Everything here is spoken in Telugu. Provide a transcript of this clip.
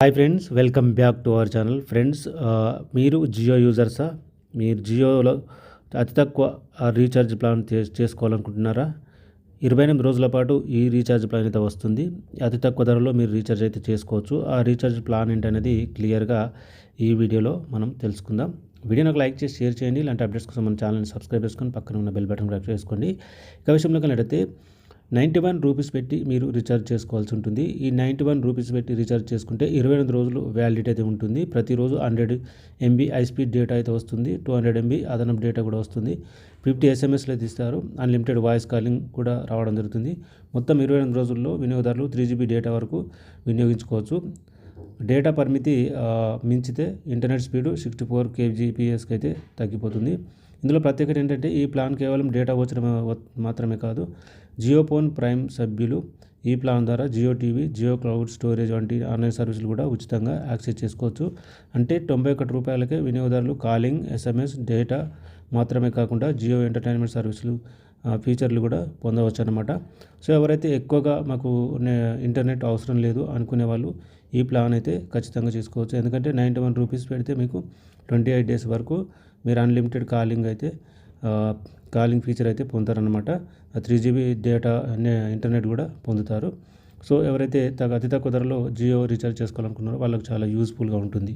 Hi friends welcome back to our channel friends మీరు జియో యూజర్సా మీరు జియోలో అతి తక్కువ రీఛార్జ్ ప్లాన్ చే- చేసుకోవాలనుకుంటున్నారా? ఇరవై ఎనిమిది రోజుల పాటు ఈ రీఛార్జ్ ప్లాన్ అయితే వస్తుంది. అతి తక్కువ ధరలో మీరు రీఛార్జ్ అయితే చేసుకోవచ్చు. ఆ రీఛార్జ్ ప్లాన్ ఏంటనేది క్లియర్గా ఈ వీడియోలో మనం తెలుసుకుందాం. వీడియోని ఒక లైక్ చేసి షేర్ చేయండి. ఇలాంటి అప్డేట్స్ కోసం మన ఛానల్ని సబ్స్క్రైబ్ చేసుకొని పక్కన ఉన్న బెల్ బటన్ క్లిక్ చేసుకోండి. ఇక విషయంలో వెళ్ళినట్టయితే నైంటీ వన్ రూపీస్ పెట్టి మీరు రీఛార్జ్ చేసుకోవాల్సి ఉంటుంది. ఈ నైంటీ వన్ రూపీస్ పెట్టి రీఛార్జ్ చేసుకుంటే ఇరవై ఎనిమిది రోజులు వ్యాలిడిటీ అయితే ఉంటుంది. ప్రతిరోజు హండ్రెడ్ ఎంబీ హైస్పీడ్ డేటా అయితే వస్తుంది. టూ హండ్రెడ్ ఎంబీ అదనపు డేటా కూడా వస్తుంది. ఫిఫ్టీ ఎస్ఎంఎస్లు అయితే ఇస్తారు అన్లిమిటెడ్ వాయిస్ కాలింగ్ కూడా రావడం జరుగుతుంది. మొత్తం ఇరవై ఎనిమిది రోజుల్లో వినియోగదారులు త్రీ జీబీ డేటా వరకు వినియోగించుకోవచ్చు. డేటా పరిమితి మించితే ఇంటర్నెట్ స్పీడు సిక్స్టీ ఫోర్ కేజీపీఎస్కి అయితే తగ్గిపోతుంది. ఇందులో ప్రత్యేకత ఏంటంటే ఈ ప్లాన్ కేవలం డేటా వచ్చిన మాత్రమే కాదు జియో ఫోన్ ప్రైమ్ సభ్యులు ఈ ప్లాన్ ద్వారా Jio TV Jio cloud storage వంటి ఆన్లైన్ సర్వీసులు కూడా ఉచితంగా యాక్సెస్ చేసుకోవచ్చు. అంటే తొంభై ఒకటి రూపాయలకే వినియోగదారులు కాలింగ్ ఎస్ఎంఎస్ డేటా మాత్రమే కాకుండా జియో ఎంటర్టైన్మెంట్ సర్వీసులు ఫీచర్లు కూడా పొందవచ్చు అనమాట సో ఎవరైతే ఎక్కువగా మాకు నే- ఇంటర్నెట్ అవసరం లేదు అనుకునే వాళ్ళు ఈ ప్లాన్ అయితే ఖచ్చితంగా చేసుకోవచ్చు. ఎందుకంటే నైంటీ వన్ రూపీస్ పెడితే మీకు ట్వంటీ ఎయిట్ డేస్ వరకు మీరు అన్లిమిటెడ్ కాలింగ్ అయితే కాలింగ్ ఫీచర్ అయితే పొందుతారనమాట త్రీ జీబీ డేటా అనే ఇంటర్నెట్ కూడా పొందుతారు. సో ఎవరైతే తగ అతి తక్కువ ధరలో జియో రీఛార్జ్ చేసుకోవాలనుకున్నారో వాళ్ళకి చాలా యూస్ఫుల్గా ఉంటుంది.